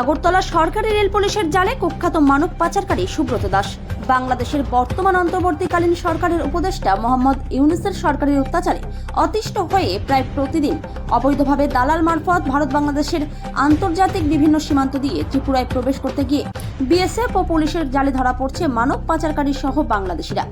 আগরতলা সরকারি রেল পুলিশের জালে কুখ্যাত মানব পাচারকারী সুব্রত দাস। বাংলাদেশের বর্তমান অন্তর্বর্তীকালীন সরকারের উপদেষ্টা মোহাম্মদ ইউনুসের সরকারের অত্যাচারে অতিষ্ঠ হয়ে প্রায় প্রতিদিন অবৈধভাবে দালাল মারফত ভারত বাংলাদেশের আন্তর্জাতিক বিভিন্ন সীমান্ত দিয়ে ত্রিপুরায় প্রবেশ করতে গিয়ে বিএসএফ ও পুলিশের জালে ধরা পড়ছে মানব পাচারকারী সহ বাংলাদেশিরা।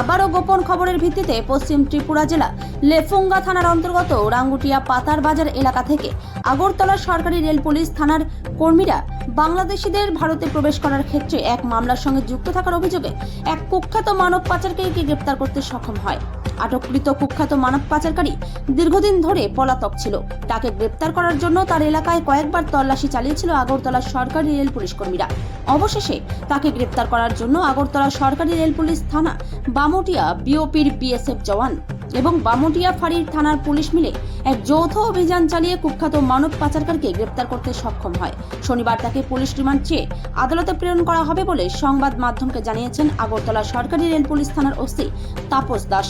আবারও গোপন খবরের ভিত্তিতে পশ্চিম ত্রিপুরা জেলা লেফুঙ্গা থানার অন্তর্গত রাঙ্গুটিয়া পাতার বাজার এলাকা থেকে আগরতলা সরকারি রেল পুলিশ থানার কর্মীরা বাংলাদেশিদের ভারতে প্রবেশ করার ক্ষেত্রে এক মামলার সঙ্গে যুক্ত থাকার অভিযোগে এক কুখ্যাত মানব পাচারকারীকে গ্রেপ্তার করতে সক্ষম হয়। আটককৃত কুখ্যাত মানব পাচারকারী দীর্ঘদিন ধরে পলাতক ছিল। তাকে গ্রেপ্তার করার জন্য তার এলাকায় কয়েকবার তল্লাশি চালিয়েছিল আগরতলা সরকারি রেল পুলিশ কর্মীরা। অবশেষে তাকে গ্রেপ্তার করার জন্য আগরতলা সরকারি রেল পুলিশ থানা বামুটিয়া বিওপির বিএসএফ জওয়ান এবং বামুটিয়া ফাঁড়ির থানার পুলিশ মিলে এক যৌথ অভিযান চালিয়ে কুখ্যাত মানব পাচারকারীকে গ্রেপ্তার করতে সক্ষম হয়। শনিবার তাকে পুলিশ রিমান্ড চেয়ে আদালতে প্রেরণ করা হবে বলে সংবাদ মাধ্যমকে জানিয়েছেন আগরতলা সরকারি রেল পুলিশ থানার ওসি তাপস দাস।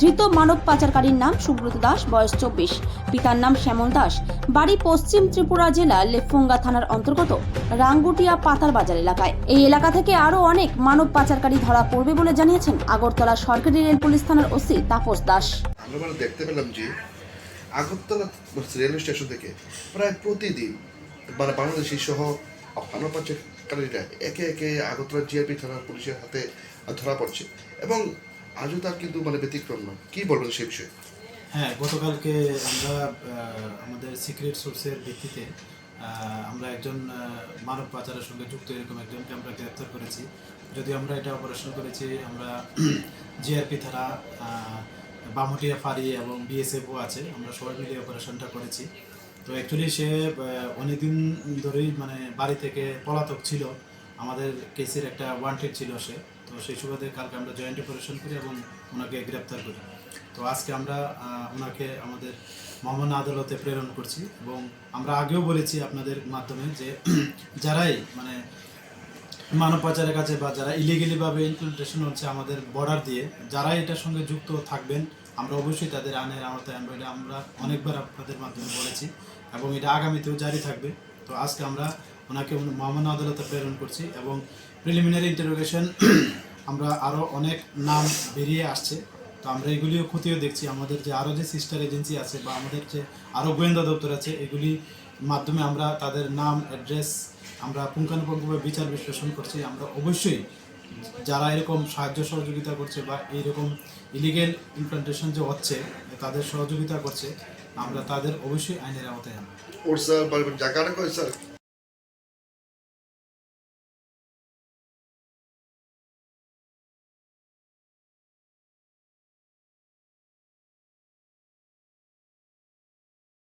ধৃত মানব পাচারকারীর নাম সুব্রত দাস, বয়স চব্বিশ। পিতার নাম শ্যামল দাস। বাড়ি পশ্চিম ত্রিপুরা জেলা লেফুঙ্গা থানার অন্তর্গত রাঙ্গুটিয়া পাতার বাজার এলাকায়। এই এলাকা থেকে আরও অনেক মানব পাচারকারী ধরা পড়বে বলে জানিয়েছেন আগরতলা সরকারি রেল পুলিশ থানার ওসি তাপস দাস। দেখতে পেলাম যে আগরতলা রেলওয়ে স্টেশন থেকে প্রায় প্রতিদিন মানে বাংলাদেশি সহ ভালো পাচারকারীরা একে একে আগরতলা জিআরপি থানার পুলিশের হাতে ধরা পড়ছে। এবং আজও তার কিন্তু মানে ব্যতিক্রম না কি বলবেন সেই বিষয়ে? হ্যাঁ গতকালকে আমরা আমাদের সিক্রেট সোর্সের ভিত্তিতে আমরা একজন মানব পাচারের সঙ্গে যুক্ত এরকম একজনকে আমরা গ্রেপ্তার করেছি। যদি আমরা এটা অপারেশন করেছি, আমরা জিআরপি থানা বামুটিয়া ফাঁড়ি এবং বিএসএফও আছে, আমরা সবাই মিলে অপারেশনটা করেছি। তো অ্যাকচুয়ালি সে অনেকদিন ধরেই মানে বাড়ি থেকে পলাতক ছিল, আমাদের কেসের একটা ওয়ান্টেড ছিল সে। তো সেই সুবাদে কালকে আমরা জয়েন্ট অপারেশন করি এবং ওনাকে গ্রেপ্তার করি। তো আজকে আমরা ওনাকে আমাদের মহামান্য আদালতে প্রেরণ করছি এবং আমরা আগেও বলেছি আপনাদের মাধ্যমে যে, যারাই মানে মানব পাচারের কাছে বা যারা ইলিগেলি ভাবে ইনফিল্ট্রেশন হচ্ছে আমাদের বর্ডার দিয়ে যারা এটার সঙ্গে যুক্ত থাকবেন, আমরা অবশ্যই তাদের আনের আওতায় আনব। এটা আমরা অনেকবার আপনাদের মাধ্যমে বলেছি এবং এটা আগামীতেও জারি থাকবে। তো আজকে আমরা ওনাকে মহামান্য আদালতে প্রেরণ করছি এবং প্রিলিমিনারি ইন্টারোগেশন আমরা আরও অনেক নাম বেরিয়ে আসছে। তো আমরা এগুলিও ক্ষতিও দেখছি। আমাদের যে আরও যে সিস্টার এজেন্সি আছে বা আমাদের যে আরও গোয়েন্দা দপ্তর আছে, এগুলি মাধ্যমে আমরা তাদের নাম, অ্যাড্রেস, আমরা পুঙ্খানুপুঙ্খভাবে বিচার বিশ্লেষণ করছি। আমরা অবশ্যই যারা এরকম সাহায্য সহযোগিতা করছে বা এইরকম ইলিগেল ইমপ্লান্টেশন যে হচ্ছে, তাদের সহযোগিতা করছে, আমরা তাদের অবশ্যই আইনের আওতায় আনব।